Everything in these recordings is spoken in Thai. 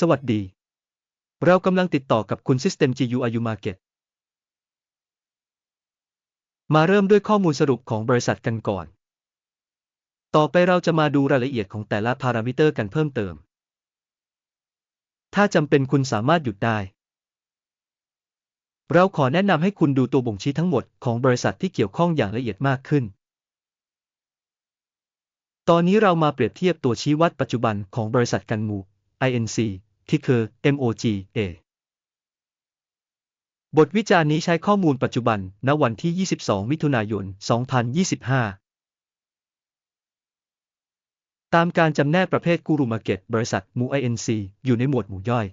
สวัสดี เรากำลังติดต่อกับคุณ System GUIU Market มาเริ่มด้วยข้อมูลสรุปของบริษัทกันก่อน ต่อไปเราจะมาดูรายละเอียดของแต่ละพารามิเตอร์กันเพิ่มเติม ถ้าจำเป็นคุณสามารถหยุดได้ เราขอแนะนำให้คุณดูตัวบ่งชี้ทั้งหมดของบริษัทที่เกี่ยวข้องอย่างละเอียดมากขึ้น ตอนนี้เรามาเปรียบเทียบตัวชี้วัดปัจจุบันของบริษัทกันมู INC ที่คือ MOGA บทวิจารณ์นี้ใช้ข้อมูลปัจจุบัน ณ วันที่ 22 มิถุนายน 2025 ตามการจำแนกประเภทกูรูมาเก็ตบริษัทมู INC อยู่ในหมวดหมู่ย่อย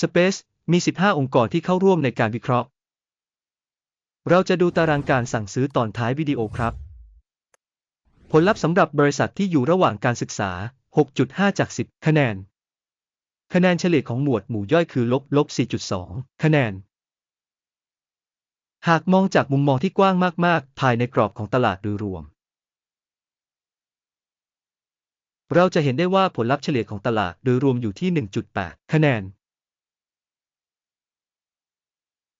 Space มี 15 องค์กรที่เข้าร่วมในการวิเคราะห์ เราจะดูตารางการสั่งซื้อตอนท้ายวิดีโอครับ ผลลัพธ์สำหรับบริษัทที่อยู่ระหว่างการศึกษา 6.5 จาก 10 คะแนน คะแนนเฉลี่ยของหมวดหมู่ย่อยคือลบลบ4.2 คะแนน หากมองจากมุมมองที่กว้างมาก ๆ ภายในกรอบของตลาดโดยรวม เราจะเห็นได้ว่าผลลัพธ์เฉลี่ยของตลาดโดยรวมอยู่ที่ 1.8 คะแนน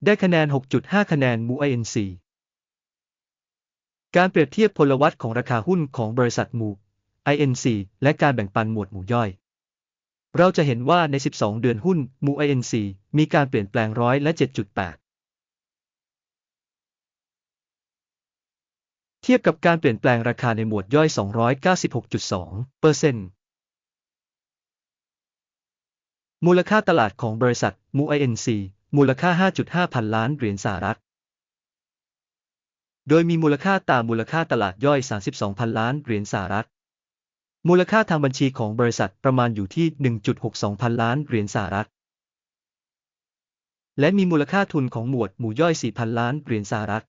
ได้คะแนน 6.5 คะแนนมู INC การเปรียบเทียบพลวัตของราคาหุ้นของบริษัทมู INC และการแบ่งปันหมวดหมู่ย่อย เราจะเห็นว่าใน 12 เดือนหุ้นหมู่ INC มีการเปลี่ยนแปลงร้อยและ7.8 เทียบกับการเปลี่ยนแปลงราคาในหมวดย่อย 296.2เปอร์เซ็นต์มูลค่าตลาดของบริษัทมู INC มูลค่า 5.5 พันล้านเหรียญสหรัฐ โดยมีมูลค่าตามมูลค่าตลาดย่อย 32 พันล้านเหรียญสหรัฐ มูลค่าทางบัญชีของบริษัทประมาณอยู่ที่ 1.62 พันล้านเหรียญสหรัฐ และมีมูลค่าทุนของหมวดหมู่ย่อย 4,000 ล้านเหรียญสหรัฐ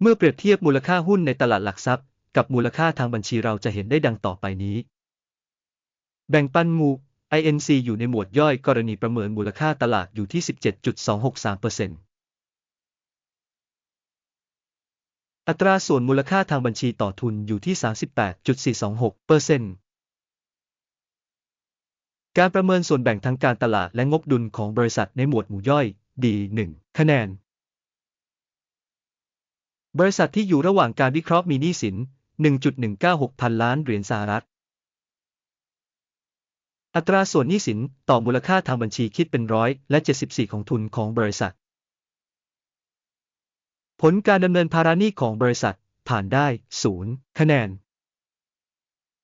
เมื่อเปรียบเทียบมูลค่าหุ้นในตลาดหลักทรัพย์ กับมูลค่าทางบัญชีเราจะเห็นได้ดังต่อไปนี้ แบ่งปันมู INC อยู่ในหมวดย่อยกรณีประเมินมูลค่าตลาดอยู่ที่ 17.263% อัตราส่วนมูลค่าทางบัญชีต่อทุนอยู่ที่ 38.426%การประเมินส่วนแบ่งทางการตลาดและงบดุลของบริษัทในหมวดหมู่ย่อย D1 คะแนน บริษัทที่อยู่ระหว่างการวิเคราะห์มีหนี้สิน 1.196 พันล้านเหรียญสหรัฐ อัตราส่วนหนี้สินต่อมูลค่าทางบัญชีคิดเป็นร้อยและ 74 ของทุนของบริษัท ผลการดำเนินภาระหนี้ของบริษัท ผ่านได้ 0 คะแนน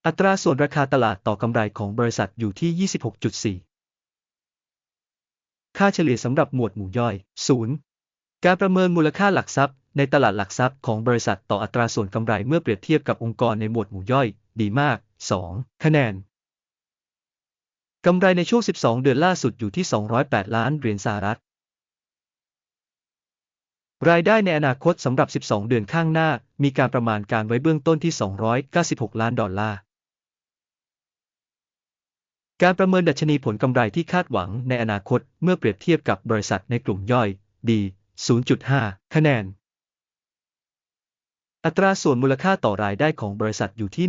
อัตราส่วนราคาตลาดต่อกำไรของบริษัทอยู่ที่ 26.4 ค่าเฉลี่ยสำหรับหมวดหมู่ย่อย 0 การประเมินมูลค่าหลักทรัพย์ ในตลาดหลักทรัพย์ของบริษัทต่ออัตราส่วนกำไรเมื่อเปรียบเทียบกับองค์กรในหมวดหมู่ย่อย ดีมาก 2 คะแนนกำไรในช่วง 12 เดือนล่าสุดอยู่ที่ 208 ล้านเหรียญสหรัฐ รายได้ในอนาคตสำหรับ 12 เดือนข้างหน้า มีการประมาณการไว้เบื้องต้นที่ 296 ล้านดอลลาร์ การประเมินดัชนีผลกำไรที่คาดหวังในอนาคตเมื่อเปรียบเทียบกับบริษัทในกลุ่มย่อยดี0.5 คะแนน อัตราส่วนมูลค่าต่อรายได้ของบริษัทอยู่ที่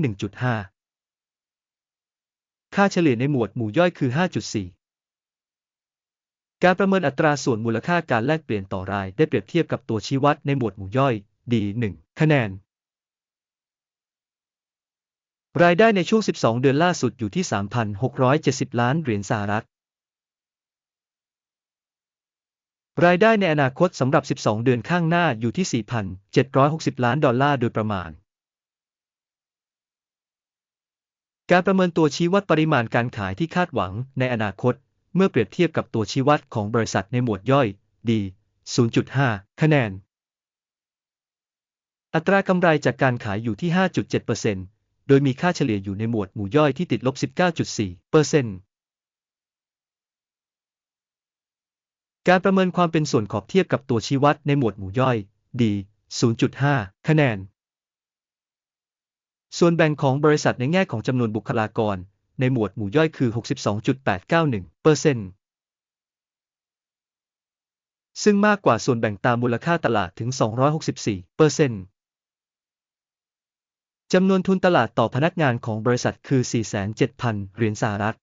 1.5 ค่าเฉลี่ยในหมวดหมู่ย่อยคือ 5.4 การประเมินอัตราส่วนมูลค่าการแลกเปลี่ยนต่อรายได้เปรียบเทียบกับตัวชี้วัดในหมวดหมู่ย่อยดี1คะแนน รายได้ในช่วง 12 เดือนล่าสุดอยู่ที่ 3,670 ล้านเหรียญสหรัฐ รายได้ในอนาคตสำหรับ 12 เดือนข้างหน้าอยู่ที่ 4,760 ล้านดอลลาร์โดยประมาณ การประเมินตัวชี้วัดปริมาณการขายที่คาดหวังในอนาคต เมื่อเปรียบเทียบกับตัวชี้วัดของบริษัทในหมวดย่อยดี0.5 คะแนน อัตรากำไรจากการขายอยู่ที่ 5.7%โดยมีค่าเฉลี่ยอยู่ในหมวดหมู่ย่อยที่ติดลบ 19.4%การประเมินความเป็นส่วนขอบเทียบกับตัวชี้วัดในหมวดหมู่ย่อยดี0.5 คะแนน ส่วนแบ่งของบริษัทในแง่ของจำนวนบุคลากร ในหมวดหมู่ย่อยคือ 62.891%ซึ่งมากกว่าส่วนแบ่งตามมูลค่าตลาดถึง 264%จำนวนทุนตลาดต่อพนักงานของบริษัทคือ 47,000 เหรียญสหรัฐ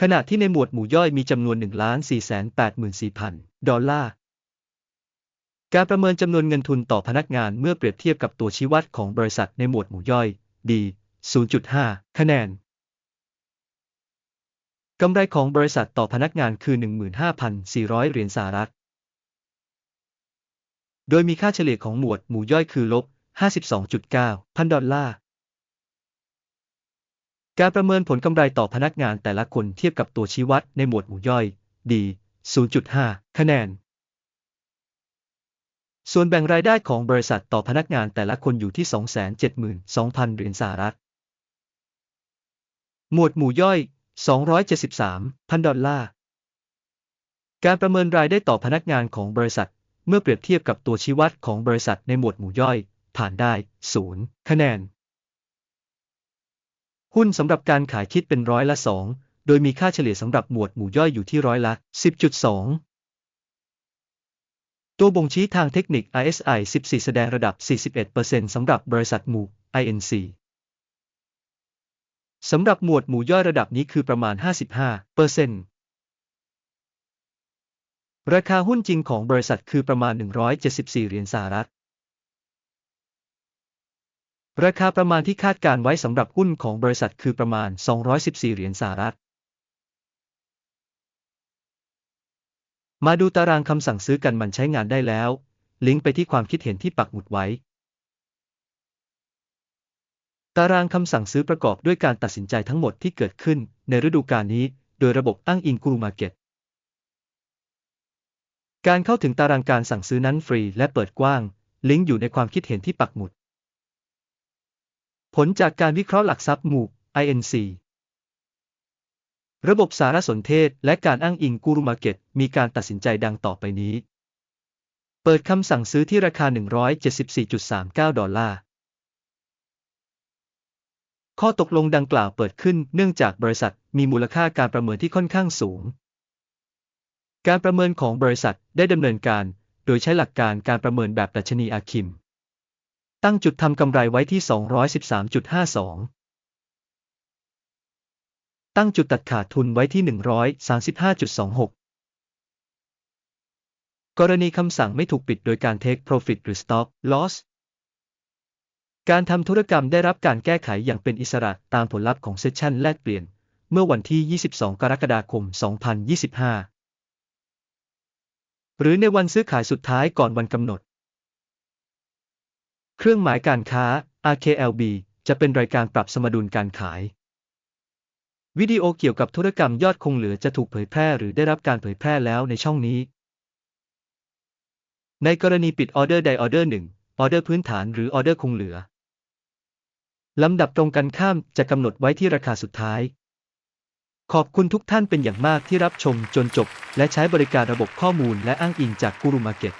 ขณะที่ในหมวดหมู่ย่อยมีจำนวน 1,484,000 ดอลลาร์ การประเมินจำนวนเงินทุนต่อพนักงานเมื่อเปรียบเทียบกับตัวชี้วัดของบริษัทในหมวดหมู่ย่อย D 0.5 คะแนน กำไรของบริษัทต่อพนักงานคือ 15,400 เหรียญสหรัฐ โดยมีค่าเฉลี่ยของหมวดหมู่ย่อยคือลบ 52.9 พันดอลลาร์ การประเมินผลกำไรต่อพนักงานแต่ละคนเทียบกับตัวชี้วัดในหมวดหมู่ย่อย D 0.5 คะแนน ส่วนแบ่งรายได้ของบริษัทต่อพนักงานแต่ละคนอยู่ที่ 272,000 เหรียญสหรัฐ หมวดหมู่ย่อย 273พันดอลลาร์ การประเมินรายได้ต่อพนักงานของบริษัท เมื่อเปรียบเทียบกับตัวชี้วัดของบริษัทในหมวดหมู่ย่อย ผ่านได้ 0 คะแนน หุ้นสำหรับการขายคิดเป็นร้อยละ 2 โดยมีค่าเฉลี่ยสำหรับหมวดหมู่ย่อยอยู่ที่ร้อยละ 10.2 ตัวบ่งชี้ทางเทคนิค RSI 14 แสดงระดับ 41%สำหรับบริษัทหมู่ INC สำหรับหมวดหมู่ย่อยระดับนี้คือประมาณ 55%ราคาหุ้นจริงของบริษัทคือประมาณ 174 เหรียญสหรัฐ ราคาประมาณที่คาดการไว้สำหรับหุ้นของบริษัทคือประมาณ 214 เหรียญสหรัฐ มาดูตารางคำสั่งซื้อกันมันใช้งานได้แล้ว ลิงก์ไปที่ความคิดเห็นที่ปักหมุดไว้ ตารางคำสั่งซื้อประกอบด้วยการตัดสินใจทั้งหมดที่เกิดขึ้นในฤดูกาลนี้ โดยระบบอ้างอิงกูรูมาเก็ตการเข้าถึงตารางการสั่งซื้อนั้นฟรีและเปิดกว้าง ลิงก์อยู่ในความคิดเห็นที่ปักหมุด ผลจากการวิเคราะห์หลักทรัพย์หมู่ INC ระบบสารสนเทศและการอ้างอิงกูรูมาเก็ตมีการตัดสินใจดังต่อไปนี้ เปิดคำสั่งซื้อที่ราคา 174.39 ดอลลาร์ ข้อตกลงดังกล่าวเปิดขึ้นเนื่องจากบริษัทมีมูลค่าการประเมินที่ค่อนข้างสูง การประเมินของบริษัทได้ดำเนินการ โดยใช้หลักการการประเมินแบบดัชนีอาคิม ตั้งจุดทำกำไรไว้ที่ 213.52 ตั้งจุดตัดขาดทุนไว้ที่ 135.26 กรณีคำสั่งไม่ถูกปิดโดยการ take profit หรือ stop loss การทำธุรกรรมได้รับการแก้ไขอย่างเป็นอิสระตามผลลัพธ์ของเซสชันแลกเปลี่ยน เมื่อวันที่ 22 กรกฎาคม 2025 หรือในวันซื้อขายสุดท้ายก่อนวันกำหนด เครื่องหมายการค้า RKLB จะเป็นรายการปรับสมดุลการขาย วิดีโอเกี่ยวกับธุรกรรมยอดคงเหลือจะถูกเผยแพร่หรือได้รับการเผยแพร่แล้วในช่องนี้ ในกรณีปิดออเดอร์ใดออเดอร์หนึ่งออเดอร์พื้นฐานหรือออเดอร์คงเหลือ ลำดับตรงกันข้ามจะกำหนดไว้ที่ราคาสุดท้าย ขอบคุณทุกท่านเป็นอย่างมากที่รับชมจนจบ และใช้บริการระบบข้อมูลและอ้างอิงจากกูรูมาเก็ต